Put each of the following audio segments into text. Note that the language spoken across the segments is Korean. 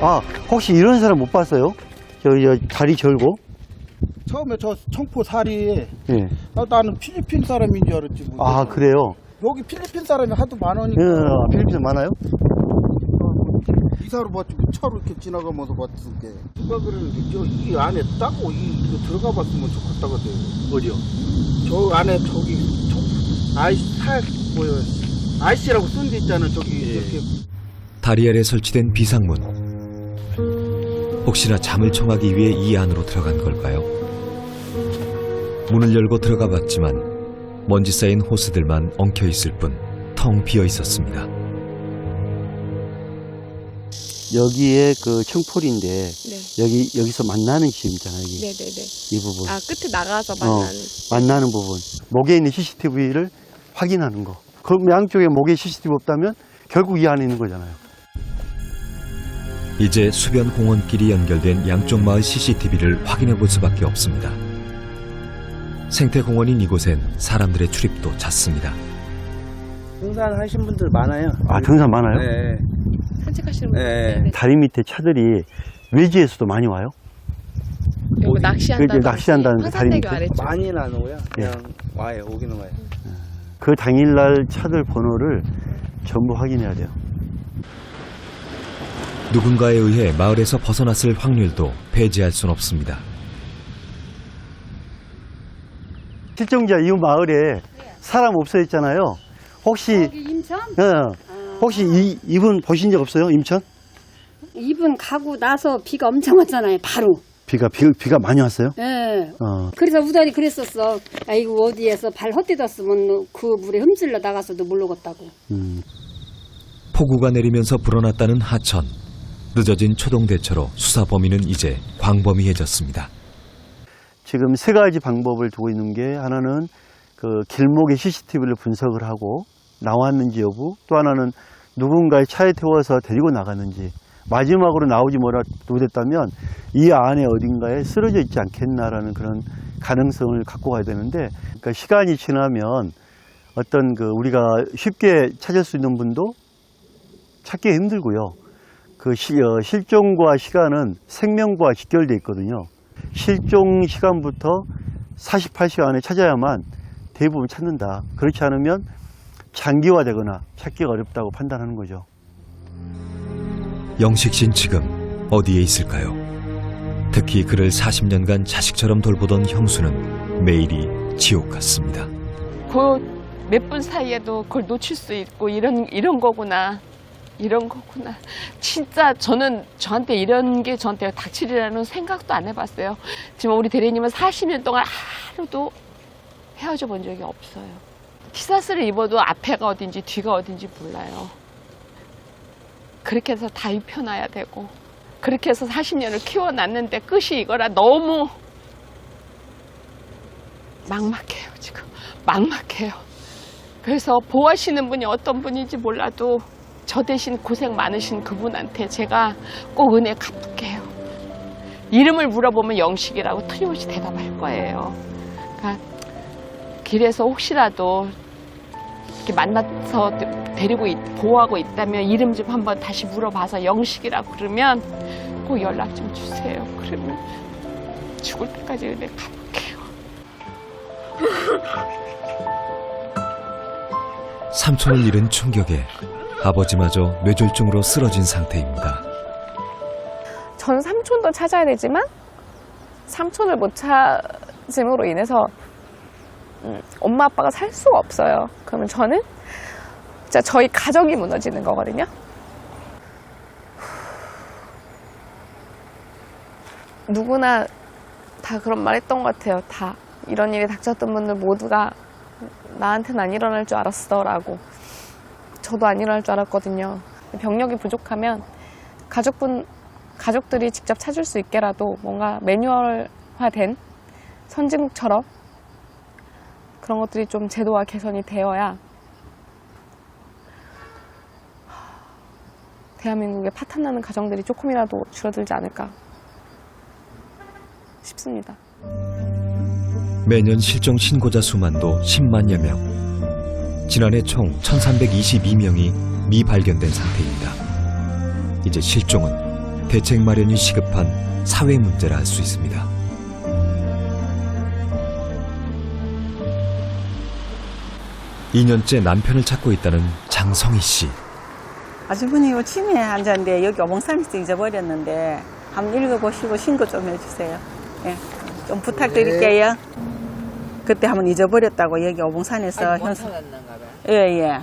아, 혹시 이런 사람 못 봤어요? 저, 저 다리 절고? 처음에 저 청포 살이 예. 아, 나는 필리핀 사람인 줄 알았지. 뭐. 아, 그래요? 여기 필리핀 사람이 하도 많으니까 예, 필리핀 많아요? 이사로 봤지 뭐 차로 이렇게 지나가면서 봤을 게 누가 그러는데 저이 안에 따고 이 이거 들어가 봤으면 좋겠다 그래. 어디요? 저 안에 저기 저 아이스 탈 뭐야 아이스라고 쓴 데 있잖아 저기 이렇게 다리 아래 설치된 비상문. 혹시나 잠을 청하기 위해 이 안으로 들어간 걸까요? 문을 열고 들어가 봤지만 먼지 쌓인 호스들만 엉켜 있을 뿐 텅 비어 있었습니다. 여기에 그 청폴인데, 네. 여기, 여기서 만나는 지점 있잖아요, 여기. 네네네. 이 부분. 아, 끝에 나가서 어, 만나는. 만나는 부분. 목에 있는 CCTV를 확인하는 거. 그럼 양쪽에 목에 CCTV 없다면 결국 이 안에 있는 거잖아요. 이제 수변 공원길이 연결된 양쪽 마을 CCTV를 확인해 볼 수밖에 없습니다. 생태 공원인 이곳엔 사람들의 출입도 잦습니다. 등산하신 분들 많아요. 아, 등산 많아요? 네. 산책하시는 분들. 네. 다리 밑에 차들이 외지에서도 많이 와요? 그리고 그게 낚시한다든지. 낚시한다는데 다리 밑에? 아래쪽. 많이는 안 오고요. 예. 그냥 와요. 오기는 와요. 그 당일날 차들 번호를 전부 확인해야 돼요. 누군가에 의해 마을에서 벗어났을 확률도 배제할 순 없습니다. 실종자 이 마을에 사람 없어졌잖아요. 혹시 여기 임천? 어, 혹시 이 이분 보신 적 없어요? 임천? 이분 가고 나서 비가 엄청 왔잖아요, 바로. 비가 비, 비가 많이 왔어요? 예. 어. 그래서 우단이 그랬었어. 아이고, 어디에서 발 헛디뎠으면 그 물에 흠질러 나가서도 모르겠다고. 음. 폭우가 내리면서 불어났다는 하천. 늦어진 초동 대처로 수사 범위는 이제 광범위해졌습니다. 지금 세 가지 방법을 두고 있는 게 하나는 그 길목의 CCTV를 분석을 하고 나왔는지 여부, 또 하나는 누군가의 차에 태워서 데리고 나갔는지, 마지막으로 나오지 못했다면 이 안에 어딘가에 쓰러져 있지 않겠나라는 그런 가능성을 갖고 가야 되는데, 그러니까 시간이 지나면 어떤 그 우리가 쉽게 찾을 수 있는 분도 찾기 힘들고요. 그 시- 어, 실종과 시간은 생명과 직결돼 있거든요. 실종 시간부터 48시간 안에 찾아야만 대부분 찾는다. 그렇지 않으면 장기화되거나 찾기가 어렵다고 판단하는 거죠. 영식 씨는 지금 어디에 있을까요? 특히 그를 40년간 자식처럼 돌보던 형수는 매일이 지옥 같습니다. 그 몇 분 사이에도 그걸 놓칠 수 있고 이런 이런 거구나 이런 거구나. 진짜 저는 저한테 이런 게 저한테 닥칠이라는 생각도 안 해봤어요. 지금 우리 대리님은 40년 동안 하루도 헤어져 본 적이 없어요. 티셔츠를 입어도 앞에가 어딘지 뒤가 어딘지 몰라요. 그렇게 해서 다 입혀놔야 되고 그렇게 해서 40년을 키워놨는데 끝이 이거라 너무 막막해요 지금. 막막해요. 그래서 보호하시는 분이 어떤 분인지 몰라도 저 대신 고생 많으신 그분한테 제가 꼭 은혜 갚을게요. 이름을 물어보면 영식이라고 틀림없이 대답할 거예요. 그러니까 길에서 혹시라도 이렇게 만나서 데리고 있- 보호하고 있다면 이름 좀 한번 다시 물어봐서 영식이라고 그러면 꼭 연락 좀 주세요. 그러면 죽을 때까지 은혜 갚을게요. 삼촌을 잃은 충격에 아버지마저 뇌졸중으로 쓰러진 상태입니다. 전 삼촌도 찾아야 되지만 삼촌을 못 찾음으로 인해서 음, 엄마 아빠가 살 수가 없어요. 그러면 저는 진짜 저희 가족이 무너지는 거거든요. 누구나 다 그런 말 했던 것 같아요. 다 이런 일이 닥쳤던 분들 모두가 나한테는 안 일어날 줄 알았어 라고. 저도 안 일어날 줄 알았거든요. 병력이 부족하면 가족분 가족들이 직접 찾을 수 있게라도 뭔가 매뉴얼화된 선진국처럼 그런 것들이 좀 제도화 개선이 되어야 대한민국에 파탄나는 가정들이 조금이라도 줄어들지 않을까 싶습니다. 매년 실종 신고자 수만도 10만여 명. 지난해 총 1322명이 미발견된 상태입니다. 이제 실종은 대책 마련이 시급한 사회 문제라 할 수 있습니다. 이년째 남편을 찾고 있다는 장성희 씨. 아주머니 요 치매에 앉았는데 여기 어봉산에서 잊어버렸는데 한번 읽어보시고 신고 좀 해주세요. 예, 좀 부탁드릴게요. 그때 한번 잊어버렸다고 여기 어봉산에서 현수. 예, 예.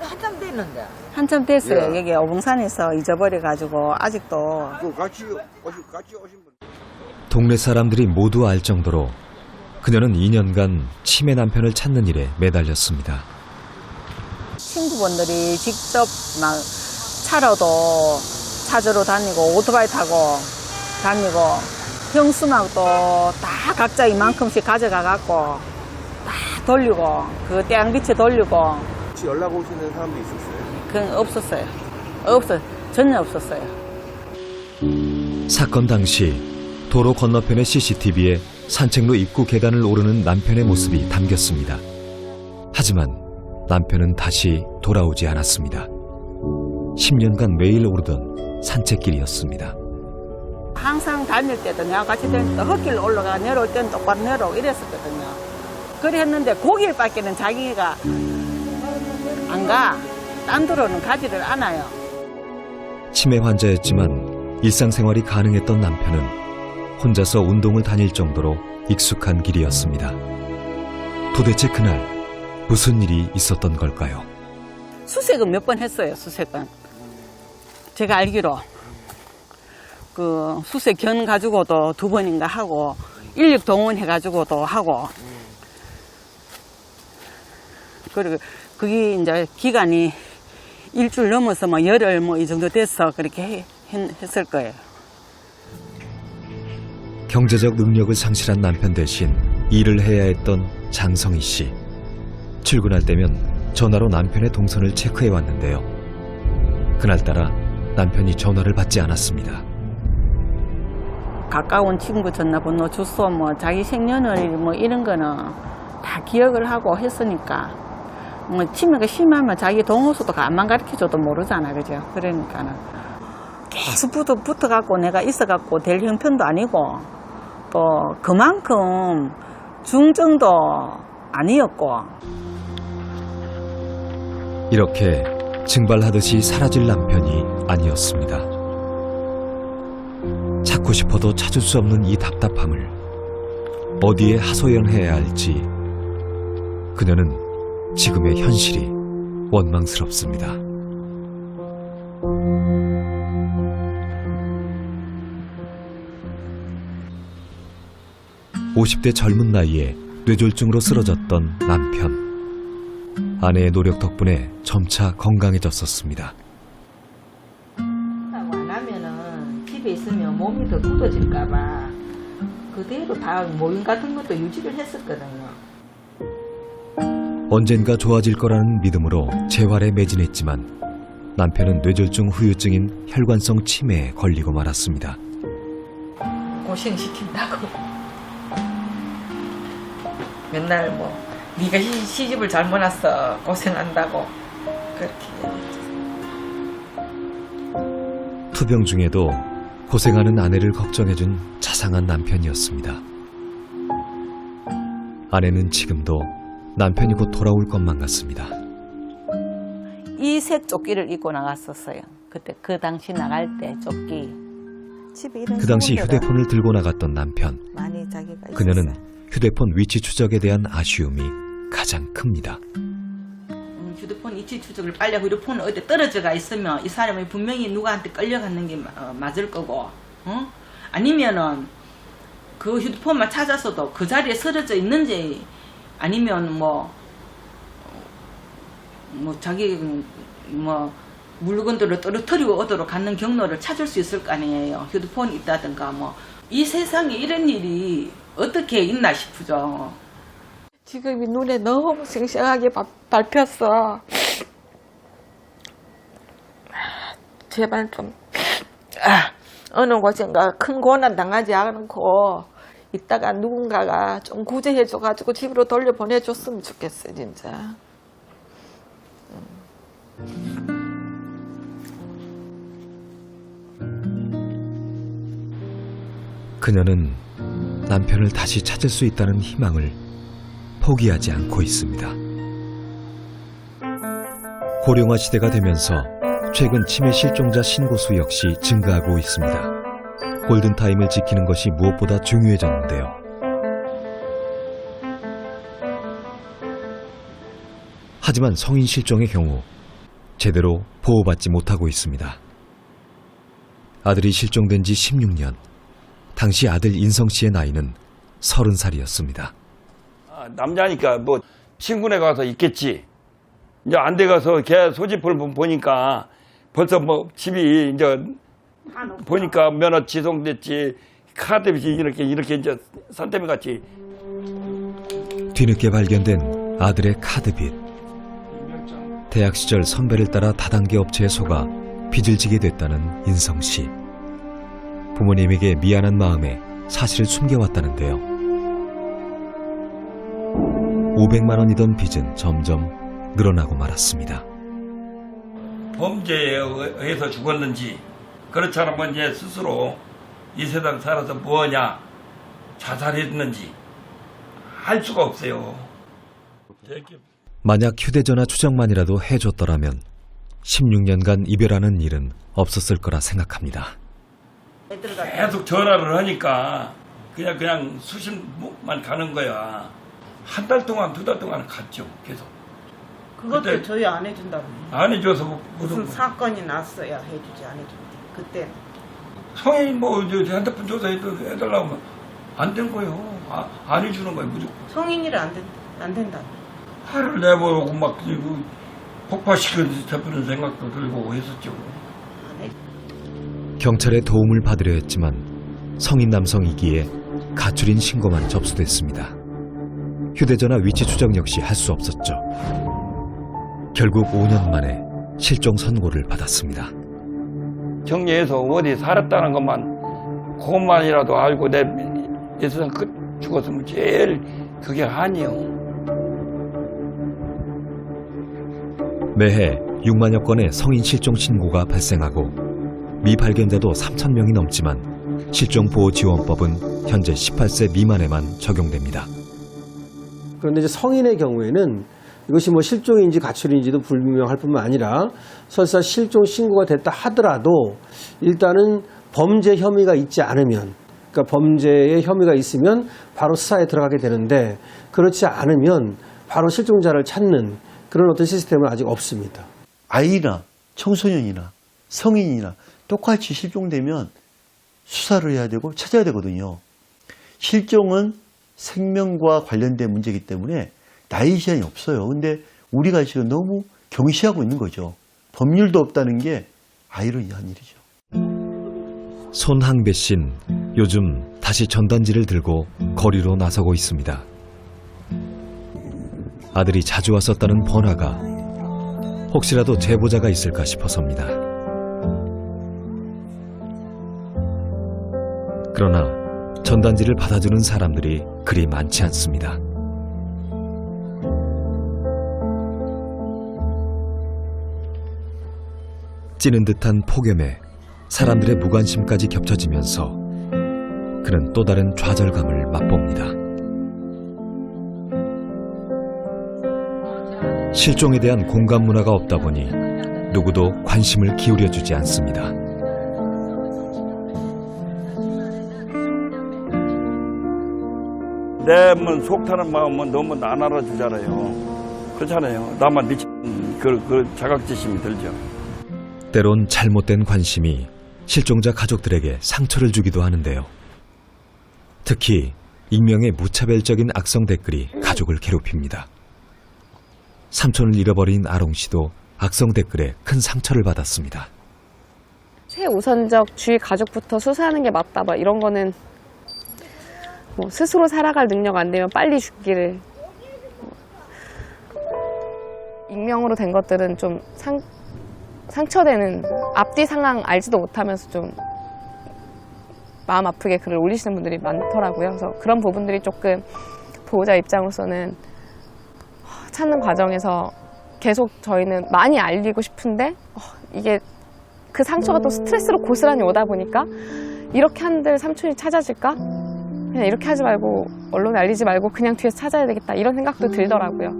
한참 됐는데. 한참 됐어요. 여기 어봉산에서 잊어버려 가지고 아직도 같이 오신 같이 오신 분. 동네 사람들이 모두 알 정도로 그녀는 2년간 치매 남편을 찾는 일에 매달렸습니다. 친구분들이 직접 막 차로도 찾으러 다니고 오토바이 타고 다니고 형수막도 다 각자 이만큼씩 가져가 갖고 다 돌리고 그 태양빛에 돌리고 혹시 연락 오시는 사람도 있었어요? 그건 없었어요. 없어 전혀 없었어요. 사건 당시 도로 건너편의 CCTV에 산책로 입구 계단을 오르는 남편의 모습이 담겼습니다. 하지만 남편은 다시 돌아오지 않았습니다. 10년간 매일 오르던 산책길이었습니다. 항상 다닐 때도 내가 같이 다닐 때 헛길 올라가 내려올 때는 똑바로 내려오고 이랬었거든요. 그래 했는데 고길밖에는 자기가 안 가. 딴 데로는 가지를 않아요. 치매 환자였지만 일상생활이 가능했던 남편은 혼자서 운동을 다닐 정도로 익숙한 길이었습니다. 도대체 그날 무슨 일이 있었던 걸까요? 수색은 몇 번 했어요, 수색은. 제가 알기로. 그 수색 견 가지고도 두 번인가 하고, 인력 동원해 가지고도 하고. 그리고 그게 이제 기간이 일주일 넘어서 뭐 열흘 뭐 이 정도 돼서 그렇게 해- 했- 했을 거예요. 경제적 능력을 상실한 남편 대신 일을 해야 했던 장성희 씨. 출근할 때면 전화로 남편의 동선을 체크해 왔는데요. 그날따라 남편이 전화를 받지 않았습니다. 가까운 친구 전화번호 주소 뭐 자기 생년월일 뭐 이런 거는 다 기억을 하고 했으니까. 뭐 치매가 심하면 자기 동호수도 안만 가르쳐줘도 모르잖아. 그죠? 그러니까는. 계속 붙어 붙어갖고 내가 있어갖고 될 형편도 아니고 또 그만큼 중증도 아니었고. 이렇게 증발하듯이 사라질 남편이 아니었습니다. 찾고 싶어도 찾을 수 없는 이 답답함을 어디에 하소연해야 할지 그녀는 지금의 현실이 원망스럽습니다. (50대) 젊은 나이에 뇌졸중으로 쓰러졌던 남편 아내의 노력 덕분에 점차 건강해졌었습니다. 몸이 더 굳어질까봐 그대로 다 모임 같은 것도 유지를 했었거든요. 언젠가 좋아질 거라는 믿음으로 재활에 매진했지만 남편은 뇌졸중 후유증인 혈관성 치매에 걸리고 말았습니다. 고생시킨다고. 맨날 뭐 네가 시, 시집을 잘못 왔어 고생한다고 그렇게. 투병 중에도 고생하는 아내를 걱정해준 자상한 남편이었습니다. 아내는 지금도 남편이 곧 돌아올 것만 같습니다. 이색 조끼를 입고 나갔었어요 그때 그 당시 나갈 때 조끼 그 당시 휴대폰을 들고 나갔던 남편. 많이 자기가 그녀는. 휴대폰 위치 추적에 대한 아쉬움이 가장 큽니다. 음, 휴대폰 위치 추적을 빨리 하고 휴대폰 어디 떨어져가 있으면 이 사람이 분명히 누구한테 끌려갔는 게 마- 어, 맞을 거고 어? 아니면은 그 휴대폰만 찾아서도 그 자리에 쓰러져 있는지 아니면 뭐, 뭐 자기 음, 뭐 물건들을 떨어뜨리고 얻으러 가는 경로를 찾을 수 있을 거 아니에요. 휴대폰이 있다든가 뭐 이 세상에 이런 일이 어떻게 있나 싶죠. 지금 이 눈에 너무 싱싱하게 바, 밟혔어. 제발 좀 아, 어느 곳인가 큰 고난 당하지 않고 이따가 누군가가 좀 구제해 줘가지고 집으로 돌려 보내줬으면 좋겠어 진짜. 그녀는 남편을 다시 찾을 수 있다는 희망을 포기하지 않고 있습니다. 고령화 시대가 되면서 최근 치매 실종자 신고 수 역시 증가하고 있습니다. 골든타임을 지키는 것이 무엇보다 중요해졌는데요. 하지만 성인 실종의 경우 제대로 보호받지 못하고 있습니다. 아들이 실종된 지 16년. 당시 아들 인성 씨의 나이는 30살이었습니다. 아, 남자니까 뭐 친구네 가서 있겠지. 이제 안 돼 가서 걔 소집을 보- 보니까 벌써 뭐 집이 이제 보니까 면허 지송됐지 카드 빚이 이렇게 이렇게 이제 산더미 같이 뒤늦게 발견된 아들의 카드 빚. 대학 시절 선배를 따라 다단계 업체에 속아 빚을 지게 됐다는 인성 씨. 부모님에게 미안한 마음에 사실을 숨겨왔다는데요. 500만 원이던 빚은 점점 늘어나고 말았습니다. 범죄에 의해서 죽었는지 그렇지 않으면 이제 스스로 이 세상 살아서 뭐냐 자살했는지 할 수가 없어요. 만약 휴대전화 추적만이라도 해줬더라면 16년간 이별하는 일은 없었을 거라 생각합니다. 계속 전화를 하니까 그냥 그냥 수신만 가는 거야. 한 달 동안 두 달 동안 갔죠 계속. 그것도 그때- 저희 안 해준다고. 안 해줘서 뭐 무슨 무슨 사건이 났어야 해주지 안 해주지. 그때 성인 뭐 이제 핸드폰 조사해도 해달라고 하면 안 된 거예요. 아, 안 해주는 거예요 무조건. 성인이라 안, 된, 안 된다. 화를 내보고 막 그리고 폭파시키는 싶은 생각도 들고 했었죠. 안 해. 경찰의 도움을 받으려 했지만 성인 남성이기에 가출인 신고만 접수됐습니다. 휴대전화 위치 추적 역시 할 수 없었죠. 결국 5년 만에 실종 선고를 받았습니다. 정리해서 어디 살았다는 것만 그것만이라도 알고 내 세상 끝 죽었으면 제일 그게 한이요. 매해 6만여 건의 성인 실종 신고가 발생하고 미발견자도 3천 명이 넘지만 실종보호지원법은 현재 18세 미만에만 적용됩니다. 그런데 이제 성인의 경우에는 이것이 뭐 실종인지 가출인지도 불분명할 뿐만 아니라 설사 실종 신고가 됐다 하더라도 일단은 범죄 혐의가 있지 않으면 그러니까 범죄의 혐의가 있으면 바로 수사에 들어가게 되는데 그렇지 않으면 바로 실종자를 찾는 그런 어떤 시스템은 아직 없습니다. 아이나 청소년이나 성인이나 똑같이 실종되면 수사를 해야 되고 찾아야 되거든요. 실종은 생명과 관련된 문제이기 때문에 나이 제한이 없어요. 근데 우리가 지금 너무 경시하고 있는 거죠. 법률도 없다는 게 아이러니한 일이죠. 손항배 씨는 요즘 다시 전단지를 들고 거리로 나서고 있습니다. 아들이 자주 왔었다는 번화가 혹시라도 제보자가 있을까 싶어서입니다. 그러나 전단지를 받아주는 사람들이 그리 많지 않습니다. 찌는 듯한 폭염에 사람들의 무관심까지 겹쳐지면서 그는 또 다른 좌절감을 맛봅니다. 실종에 대한 공감 문화가 없다 보니 누구도 관심을 기울여 주지 않습니다. 내뭐 속타는 마음은 너무 안 알아주잖아요. 그렇잖아요. 나만 미친 그, 그 자각지심이 들죠. 때론 잘못된 관심이 실종자 가족들에게 상처를 주기도 하는데요. 특히 익명의 무차별적인 악성 댓글이 가족을 괴롭힙니다. 삼촌을 잃어버린 아롱 씨도 악성 댓글에 큰 상처를 받았습니다. 최우선적 주위 가족부터 수사하는 게 맞다. 막 이런 거는 뭐 스스로 살아갈 능력 안 되면 빨리 죽기를 익명으로 된 것들은 좀 상, 상처되는 앞뒤 상황 알지도 못하면서 좀 마음 아프게 글을 올리시는 분들이 많더라고요. 그래서 그런 부분들이 조금 보호자 입장으로서는 찾는 과정에서 계속 저희는 많이 알리고 싶은데 어, 이게 그 상처가 또 스트레스로 고스란히 오다 보니까 이렇게 한들 삼촌이 찾아질까? 그냥 이렇게 하지 말고 언론에 알리지 말고 그냥 뒤에서 찾아야 되겠다 이런 생각도 들더라고요.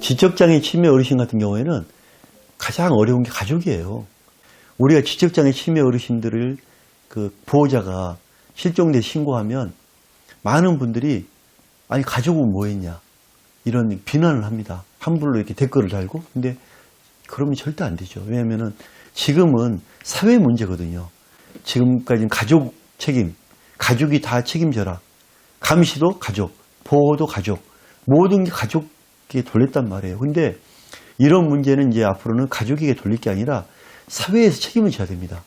지적장애 치매 어르신 같은 경우에는 가장 어려운 게 가족이에요. 우리가 지적장애 치매 어르신들을 그 보호자가 실종돼 신고하면 많은 분들이 아니 가족은 뭐 했냐 이런 비난을 합니다. 함부로 이렇게 댓글을 달고 근데 그러면 절대 안 되죠. 왜냐면은 지금은 사회 문제거든요. 지금까지는 가족 책임, 가족이 다 책임져라. 감시도 가족, 보호도 가족, 모든 게 가족에게 돌렸단 말이에요. 근데 이런 문제는 이제 앞으로는 가족에게 돌릴 게 아니라 사회에서 책임을 져야 됩니다.